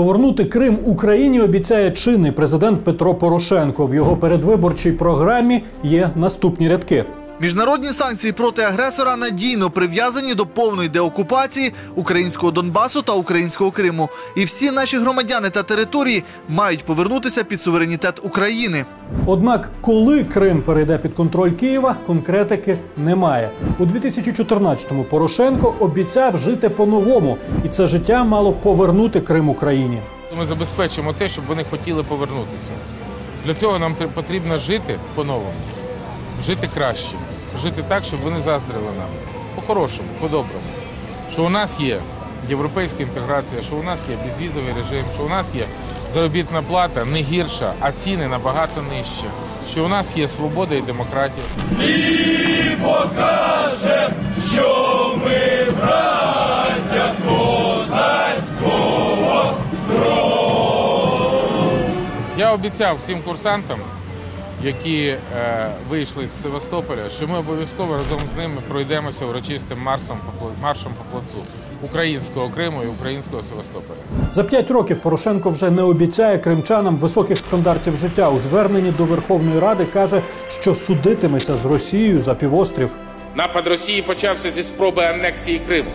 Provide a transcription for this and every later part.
Повернути Крим Україні обіцяє чинний президент Петро Порошенко. В його передвиборчій програмі є наступні рядки. Міжнародні санкції проти агресора надійно прив'язані до повної деокупації українського Донбасу та українського Криму. І всі наші громадяни та території мають повернутися під суверенітет України. Однак, коли Крим перейде під контроль Києва, конкретики немає. У 2014-му Порошенко обіцяв жити по-новому, і це життя мало повернути Крим Україні. Ми забезпечимо те, щоб вони хотіли повернутися. Для цього нам потрібно жити по-новому, жити краще, жити так, щоб вони заздрили нам. По-хорошому, по-доброму. Що у нас є європейська інтеграція, що у нас є безвізовий режим, що у нас є заробітна плата не гірша, а ціни набагато нижчі. Що у нас є свобода і демократія. Що Я обіцяв всім курсантам, які е, вийшли з Севастополя, що ми обов'язково разом з ними пройдемося урочистим марсом по маршем по плацу українського Криму і українського Севастополя. За п'ять років Порошенко вже не обіцяє кримчанам високих стандартів життя. У зверненні до Верховної Ради каже, що судитиметься з Росією за півострів. Напад Росії почався зі спроби анексії Криму.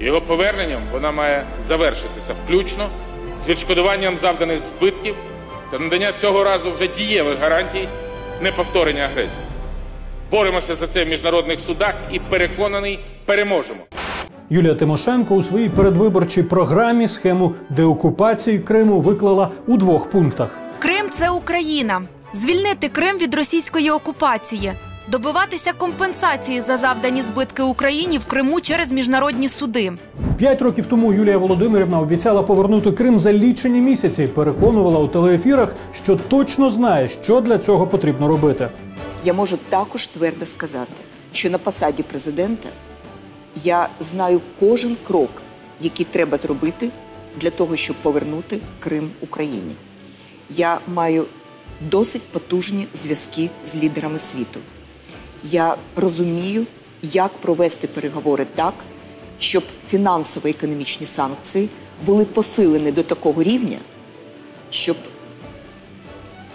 Його поверненням вона має завершитися включно з відшкодуванням завданих збитків та надання цього разу вже дієвих гарантій неповторення агресії. Боремося за це в міжнародних судах і переконаний, переможемо. Юлія Тимошенко у своїй передвиборчій програмі схему деокупації Криму виклала у двох пунктах. Крим це Україна. Звільнити Крим від російської окупації, добиватися компенсації за завдані збитки Україні в Криму через міжнародні суди. П'ять років тому Юлія Володимирівна обіцяла повернути Крим за лічені місяці. Переконувала у телеефірах, що точно знає, що для цього потрібно робити. Я можу також твердо сказати, що на посаді президента я знаю кожен крок, який треба зробити для того, щоб повернути Крим Україні. Я маю досить потужні зв'язки з лідерами світу. Я розумію, як провести переговори так, щоб фінансово-економічні санкції були посилені до такого рівня, щоб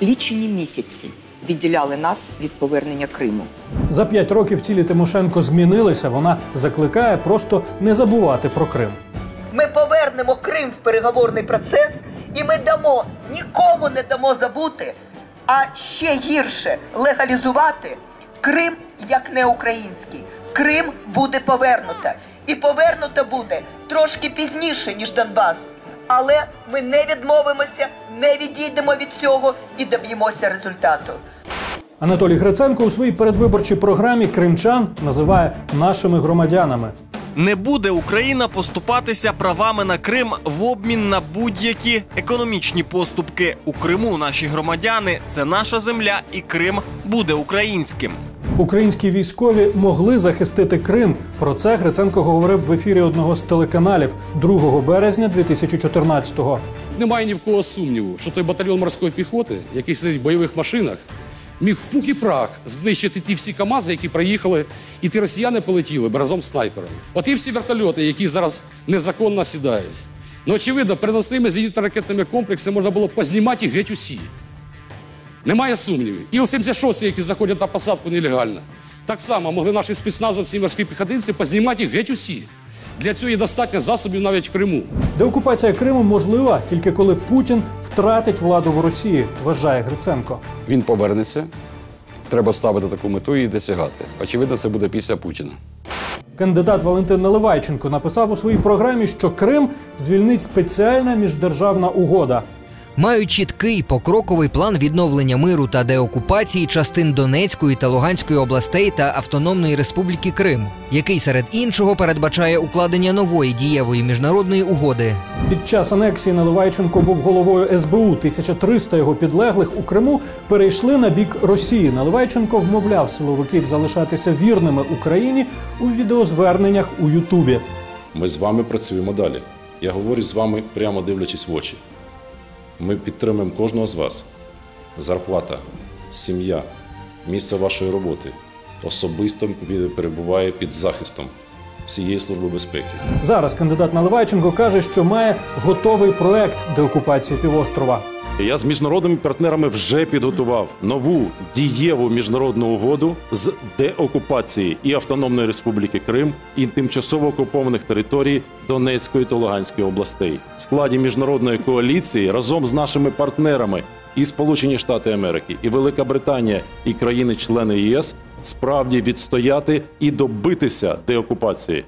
лічені місяці відділяли нас від повернення Криму. За п'ять років цілі Тимошенко змінилися. Вона закликає просто не забувати про Крим. Ми повернемо Крим в переговорний процес, і ми дамо нікому не дамо забути, а ще гірше легалізувати Крим як не український. Крим буде повернуто. І повернуто буде трошки пізніше, ніж Донбас. Але ми не відмовимося, не відійдемо від цього і доб'ємося результату. Анатолій Гриценко у своїй передвиборчій програмі кримчан називає нашими громадянами. Не буде Україна поступатися правами на Крим в обмін на будь-які економічні поступки. У Криму наші громадяни це наша земля, і Крим буде українським. Українські військові могли захистити Крим. Про це Гриценко говорив в ефірі одного з телеканалів 2 березня 2014-го. Немає ні в кого сумніву, що той батальйон морської піхоти, який сидить в бойових машинах, міг в пух і прах знищити ті всі КАМАЗи, які приїхали, і ті росіяни полетіли б разом з снайперами. Оті всі вертольоти, які зараз незаконно сідають. Ну, очевидно, переносними зенітно-ракетними комплексами можна було познімати геть усі. Немає сумнівів. Іл-76, які заходять на посадку нелегально, так само могли наші спецназовці і морські піхотинці познімати їх геть усі. Для цього є достатньо засобів навіть в Криму. Деокупація Криму можлива тільки коли Путін втратить владу в Росії, вважає Гриценко. Він повернеться. Треба ставити таку мету і досягати. Очевидно, це буде після Путіна. Кандидат Валентин Наливайченко написав у своїй програмі, що Крим звільнить спеціальна міждержавна угода. Мають чіткий покроковий план відновлення миру та деокупації частин Донецької та Луганської областей та Автономної Республіки Крим, який серед іншого передбачає укладення нової дієвої міжнародної угоди. Під час анексії Наливайченко був головою СБУ. 1300 його підлеглих у Криму перейшли на бік Росії. Наливайченко вмовляв силовиків залишатися вірними Україні у відеозверненнях у Ютубі. Ми з вами працюємо далі. Я говорю з вами прямо дивлячись в очі. Ми підтримуємо кожного з вас. Зарплата, сім'я, місце вашої роботи особисто перебуває під захистом. всієї служби безпеки. Зараз кандидат Наливайченко каже, що має готовий проект деокупації півострова. Я з міжнародними партнерами вже підготував нову дієву міжнародну угоду з деокупації і Автономної Республіки Крим і тимчасово окупованих територій Донецької та Луганської областей в складі міжнародної коаліції разом з нашими партнерами і Сполучені Штати Америки, і Велика Британія, і країни-члени ЄС справді відстояти і добитися деокупації.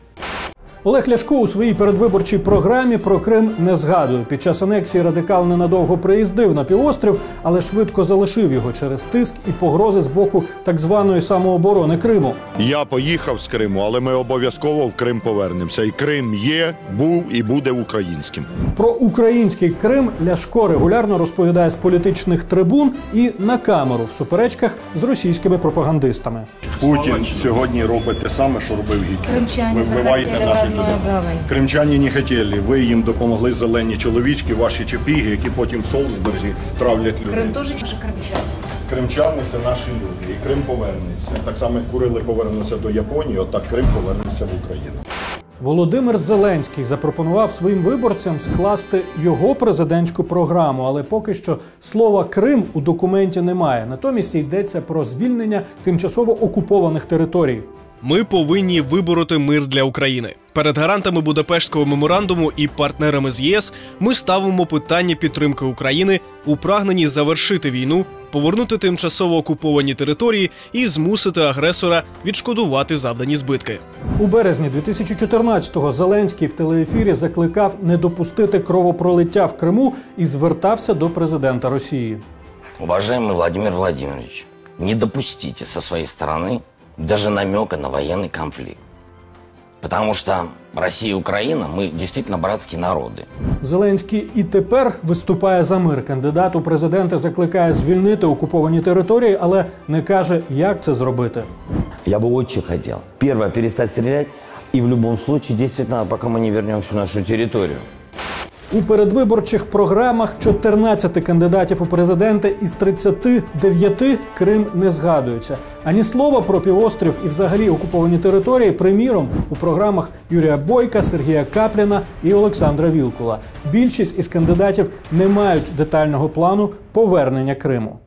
Олег Ляшко у своїй передвиборчій програмі про Крим не згадує. Під час анексії радикал ненадовго приїздив на півострів, але швидко залишив його через тиск і погрози з боку так званої самооборони Криму. Я поїхав з Криму, але ми обов'язково в Крим повернемося. І Крим є, був і буде українським. Про український Крим Ляшко регулярно розповідає з політичних трибун і на камеру в суперечках з російськими пропагандистами. Путін сьогодні робить те саме, що робив Гітлер. Ви вбиваєте наших людей. одной гавань. Кримчані не хотіли. Ви їм допомогли зелені чоловічки, ваші чепіги, які потім в Солсберзі травлять людей. Крым тоже наши крымчане. Кримчани це наші люди, і Крим повернеться. Так само як Курили повернуться до Японії, отак Крим повернеться в Україну. Володимир Зеленський запропонував своїм виборцям скласти його президентську програму, але поки що слова Крим у документі немає. Натомість йдеться про звільнення тимчасово окупованих територій. Ми повинні вибороти мир для України. Перед гарантами Будапештського меморандуму і партнерами з ЄС ми ставимо питання підтримки України у прагненні завершити війну, повернути тимчасово окуповані території і змусити агресора відшкодувати завдані збитки. У березні 2014-го Зеленський в телеефірі закликав не допустити кровопролиття в Криму і звертався до президента Росії. Уважаемый Владимир Владимирович, не допустите со своей стороны даже намека на военный конфликт. Потому что Россия и Украина, мы действительно братские народы. Зеленський і тепер виступає за мир. Кандидат у президенти закликає звільнити окуповані території, але не каже, як це зробити. Я бы очень хотел. Первое, перестать стрелять. И в любом случае действовать надо, пока мы не вернем всю нашу территорию. У передвиборчих програмах 14 кандидатів у президенти із 39 Крим не згадується. Ані слова про півострів і взагалі окуповані території, приміром, у програмах Юрія Бойка, Сергія Капліна і Олександра Вілкула. Більшість із кандидатів не мають детального плану повернення Криму.